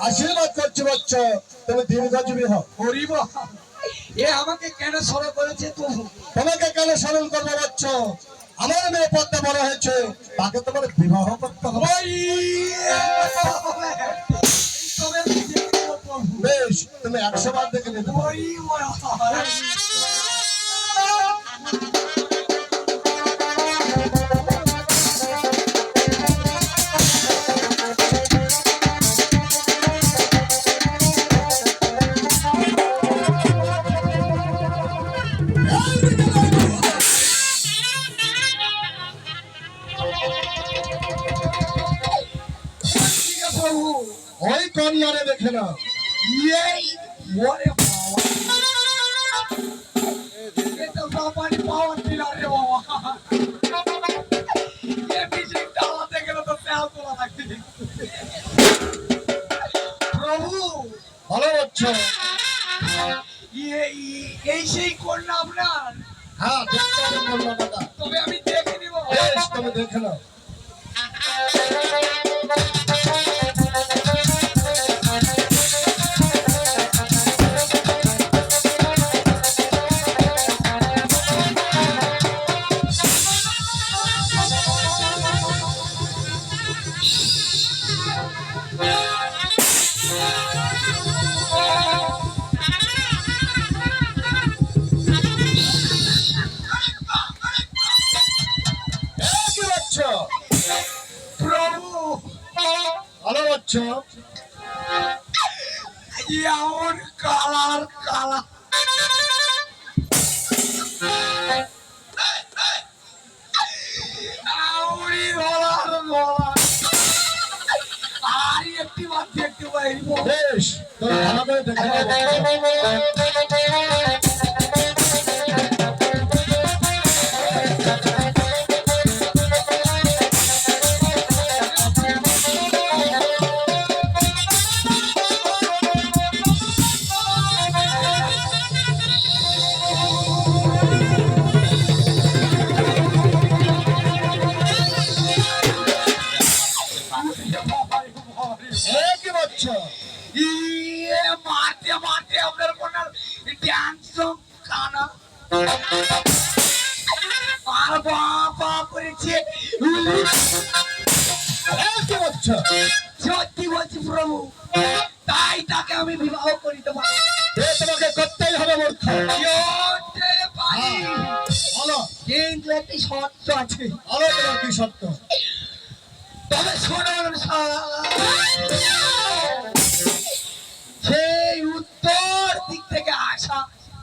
পাচ্ছ তুমি দীর্ঘজীবী হও। হরিব এ আমাকে কেন সরো করেছে তুমি তোমাকে কেন স্মরণ করব পাচ্ছ আমার মেয়ে পদ্মা বড় হয়েছে তাকে তোমার বিবাহ করতে হবে। বেশ তুমি একশো বার দেখে নিতে ওই কন্যারে দেখে না এই ওরে এটা জাপানি পাওয়ার টিলার রে বাবা এ বিচিং চালাতে গেলে তো তেল তোলা থাকতে প্রভু ভালো হচ্ছ। এই এই সেই কন্যা আপনার? হ্যাঁ দেখতে হবে কন্যাটা। তবে আমি দেখে নিব। তুমি দেখে নাও। ভালো এমন কালার কালা বার দেখতে পাইব বেশ তুমি ভালো করে দেখে নাও এ, কি হচ্ছ ইয়ে মাঠে আপনার কোন ড্যান্স কানা আর বাবা করেছে। কি হচ্ছ সত্যি বলছি প্রভু তাই তাকে আমি বিবাহ করিতে পারি এ, তোমাকে করতেই হবে মূর্খ। বলো। কিন্তু একটি শর্ত আছে। বলো তোমার কি সত্য তবে শুনুন